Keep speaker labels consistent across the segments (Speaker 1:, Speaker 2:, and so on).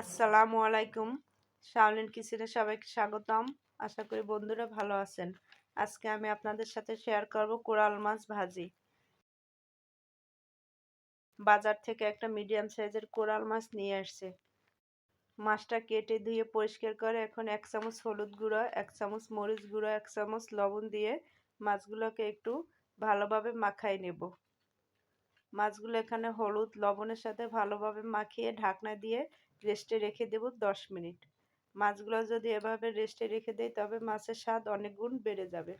Speaker 1: আসসালামু আলাইকুম। শাওলিন কিচেনে সবাইকে স্বাগতম। আশা করি বন্ধুরা ভালো আছেন। আজকে আমি আপনাদের সাথে শেয়ার করব কোরাল মাছ ভাজি। বাজার থেকে একটা মিডিয়াম সাইজের কোরাল মাছ নিয়ে আসছে। মাছটা কেটে ধুয়ে পরিষ্কার করে এখন এক চামচ হলুদ গুঁড়ো, এক চামচ মরিচ গুঁড়ো, এক চামচ লবণ দিয়ে মাছগুলোকে একটু ভালোভাবে মাখাই নেব। মাছগুলো এখানে হলুদ, লবণের সাথে ভালোভাবে মাখিয়ে ঢাকনা দিয়ে রেস্টে রেখে দেব দশ মিনিট। মাছগুলো যদি এভাবে রেস্টে রেখে দেয় তবে মাছের স্বাদ অনেক গুণ বেড়ে যাবে।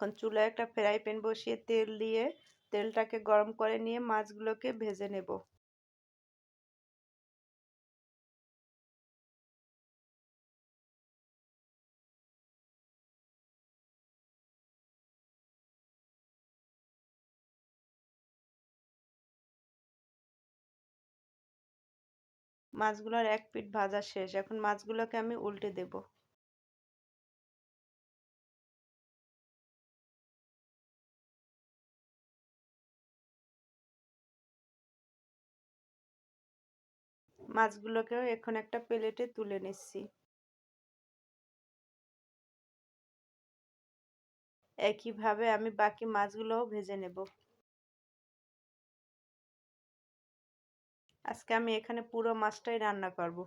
Speaker 1: এখন চুলায় একটা ফ্রাই প্যান বসিয়ে তেল দিয়ে, তেলটাকে গরম করে নিয়ে মাছগুলোকে ভেজে নেব। মাছগুলোর এক পিঠ ভাজা শেষ। এখন মাছগুলোকে আমি উল্টে দেব। মাছগুলোকেও এখন একটা প্লেটে তুলে নিচ্ছি। একইভাবে আমি বাকি মাছগুলোও ভেজে নেব। আজকে আমি এখানে পুরো মাছটাই রান্না করব।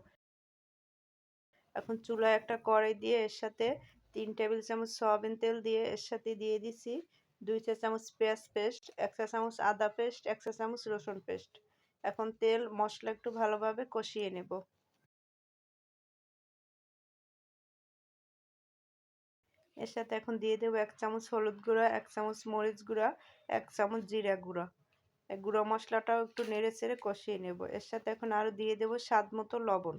Speaker 1: এখন চুলায় একটা কড়াই দিয়ে এর সাথে তিন টেবিল চামচ সয়াবিন তেল দিয়ে এর সাথে দিয়ে দিছি দুই চা চামচ পেঁয়াজ পেস্ট, এক চা চামচ আদা পেস্ট, এক চা চামচ রসুন পেস্ট। এখন তেল, মশলা একটু ভালোভাবে কষিয়ে নেব। এর সাথে এখন দিয়ে দেবো এক চামচ হলুদ গুঁড়া, এক চামচ মরিচ গুঁড়া, এক চামচ জিরা গুঁড়া। গুঁড়ো মশলাটাও একটু নেড়ে চেড়ে কষিয়ে নেব। এর সাথে এখন আরও দিয়ে দেবো স্বাদ মতো লবণ।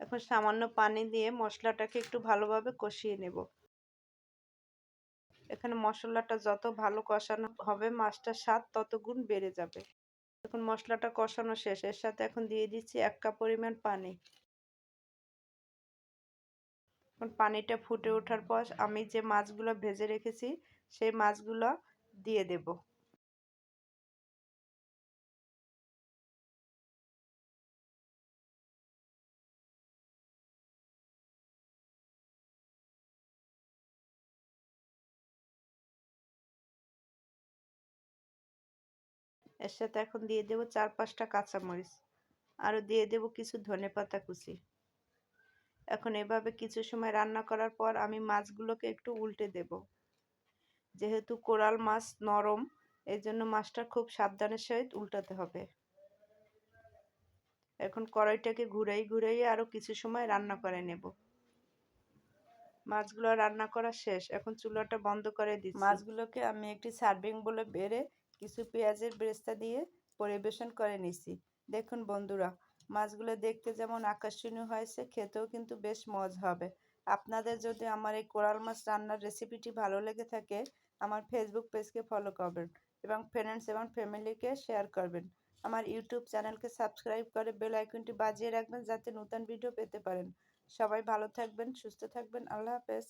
Speaker 1: এখন সামান্য পানি দিয়ে মশলাটাকে একটু ভালোভাবে কষিয়ে নেব। এখানে মশলাটা যত ভালো কষানো হবে, মাছটার স্বাদ তত গুণ বেড়ে যাবে। এখন মশলাটা কষানো শেষ। এর সাথে এখন দিয়ে দিচ্ছি এক কাপ পরিমাণ পানি। এখন পানিটা ফুটে ওঠার পর আমি যে মাছগুলো ভেজে রেখেছি, সেই মাছগুলো দিয়ে দেব। এর সাথে এখন দিয়ে দেব চার পাঁচটা কাঁচামরিচ। আরও দিয়ে দেব কিছু ধনে পাতা কুচি। এখন এভাবে কিছু সময় রান্না করার পর আমি মাছগুলোকে একটু উল্টে দেব। যেহেতু কোরাল মাছ নরম এই জন্য মাছটা খুব সাবধানের সহিত উল্টাতে হবে। এখন কড়াইটাকে ঘুরাই ঘুরাই আরও কিছু সময় রান্না করে নেব। মাছগুলো রান্না করা শেষ, এখন চুলাটা বন্ধ করে দিচ্ছি। মাছগুলোকে আমি একটি সার্ভিং বলে বেড়ে কিছু পেঁয়াজের বেরেস্তা দিয়ে পরিবেশন করে নিছি। দেখুন বন্ধুরা মাছগুলো দেখতে যেমন আকর্ষণীয় হয়েছে খেতেও কিন্তু বেশ মজ হবে। আপনাদের যদি আমার এই কোরাল মাছ রান্নার রেসিপিটি ভালো লেগে থাকে, আমার ফেসবুক পেজকে ফলো করবেন এবং ফ্রেন্ডস এবং ফ্যামিলিকে শেয়ার করবেন। আমার ইউটিউব চ্যানেলকে সাবস্ক্রাইব করে বেল আইকনটি বাজিয়ে রাখবেন যাতে নতুন ভিডিও পেতে পারেন। সবাই ভালো থাকবেন, সুস্থ থাকবেন, আল্লাহ হাফেজ।